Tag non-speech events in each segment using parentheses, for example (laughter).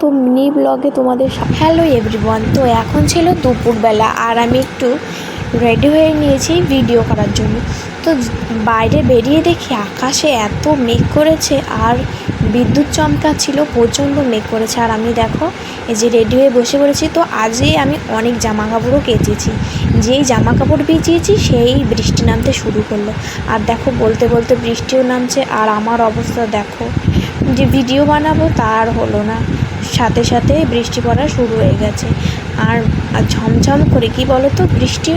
তো মিনি ব্লগে তোমাদের হ্যালো এভরিওয়ান তো এখন ছিল দুপুরবেলা আর আমি একটু রেডি হয়ে নিয়েছি ভিডিও করার জন্য। তো বাইরে বেরিয়ে দেখি আকাশে এত মেঘ করেছে আর বিদ্যুৎ চমকাচ্ছিল, প্রচণ্ড মেঘ করেছে। আর আমি দেখো, এই যে রেডি হয়ে বসে পড়েছি, তো আজই আমি অনেক জামা কাপড়ও কেচেছি। যেই জামা কাপড় ভিজিয়েছি, সেই বৃষ্টি নামতে শুরু করল। আর দেখো, বলতে বলতে বৃষ্টিও নামছে। আর আমার অবস্থা দেখো, যে ভিডিও বানাবো তার হলো না। সাথে সাথে বৃষ্টি পড়া শুরু হয়ে গেছে। আর ঝমঝম করে, কি বলো তো বৃষ্টি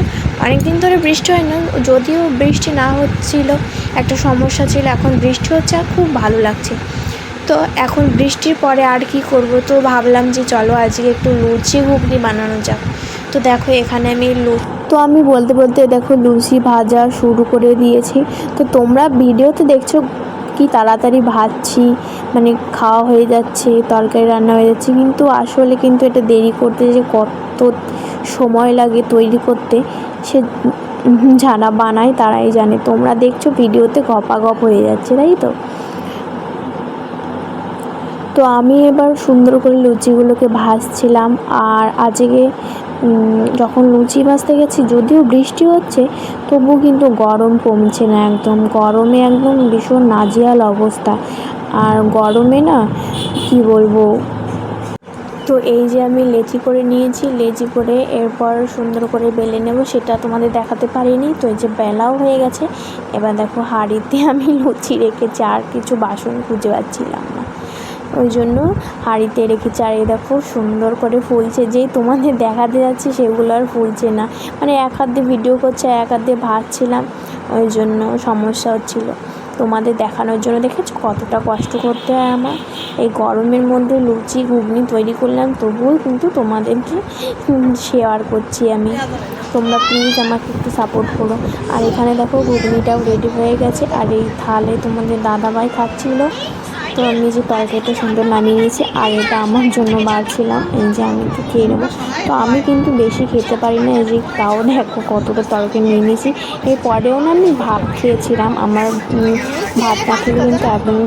অনেক দিন ধরে বৃষ্টি হয় না, যদিও বৃষ্টি না হচ্ছিল, একটা সমস্যা ছিল, এখন বৃষ্টি হচ্ছে আর খুব ভালো লাগছে। তো এখন বৃষ্টির পরে আর কি করব? তো ভাবলাম যে চলো আজকে একটু লুচি ঘুগনি বানানো যাক। তো দেখো, এখানে আমি লু তো আমি বলতে বলতে দেখো, লুচি ভাজা শুরু করে দিয়েছি। তো তোমরা ভিডিওতে দেখছ কি তাড়াতাড়ি ভাজছি মানে খাওয়া হয়ে যাচ্ছে, তরকারি রান্না হয়ে যাচ্ছে, কিন্তু আসলে কিন্তু এটা দেরি করতে যে কত সময় লাগে তৈরি করতে, সে যারা বানায় তারাই জানে। তোমরা দেখছ ভিডিওতে গপাগপ হয়ে যাচ্ছে, তাই তো? তো আমি এবার সুন্দর করে লুচিগুলোকে ভাজছিলাম, আর আজকে যখন লুচি ভাজতে গেছি, যদিও বৃষ্টি হচ্ছে, তবুও কিন্তু গরম কমছে না একদম। গরমে একদম ভীষণ নাজিয়াল অবস্থা। আর গরমে না, কি বলব? তো এই যে আমি লেচি করে নিয়েছি, লেচি করে এরপর সুন্দর করে বেলে নেব, সেটা তোমাদের দেখাতে পারিনি। তো এই যে বেলাও হয়ে গেছে, এবার দেখো হাঁড়িতে (laughs) আমি লুচি রেখেছি আর কিছু বাসন খুঁজে পাচ্ছিলাম না। ওই জন্য হাঁড়িতে আর এই দেখো সুন্দর করে ফুলছে, যেই তোমাদের দেখাতে যাচ্ছে সেগুলো আর ফুলছে না। মানে এক হাত দিয়ে ভিডিও করছে, এক হাত দিয়ে ভাজছিলাম, ওই জন্য সমস্যা হচ্ছিল। তোমাদের দেখানোর জন্য দেখেছ? কতটা কষ্ট করতে হয় আমার। এই গরমের মধ্যে লুচি, ঘুগনি তৈরি করলাম, তবুও কিন্তু তোমাদেরকে শেয়ার করছি আমি। তোমরা প্লিজ আমাকে একটু সাপোর্ট করো। আর এখানে দেখো, ঘুগনিটাও রেডি হয়ে গেছে। আর এই থালে তোমাদের দাদাভাই খাচ্ছিলো। তো আমি যে তরকারিটা সুন্দর নামিয়ে নিয়েছি, আর এটা আমার জন্য বাড়ছিলাম। এই যে আমি একটু খেয়ে নেব। তো আমি কিন্তু বেশি খেতে পারি না, এই যে তাও দেখো কতটা তরকারি নিয়ে নিয়েছি। এরপরেও না আমি ভাত খেয়েছিলাম। আমার ভাত না খেলে কিন্তু একদমই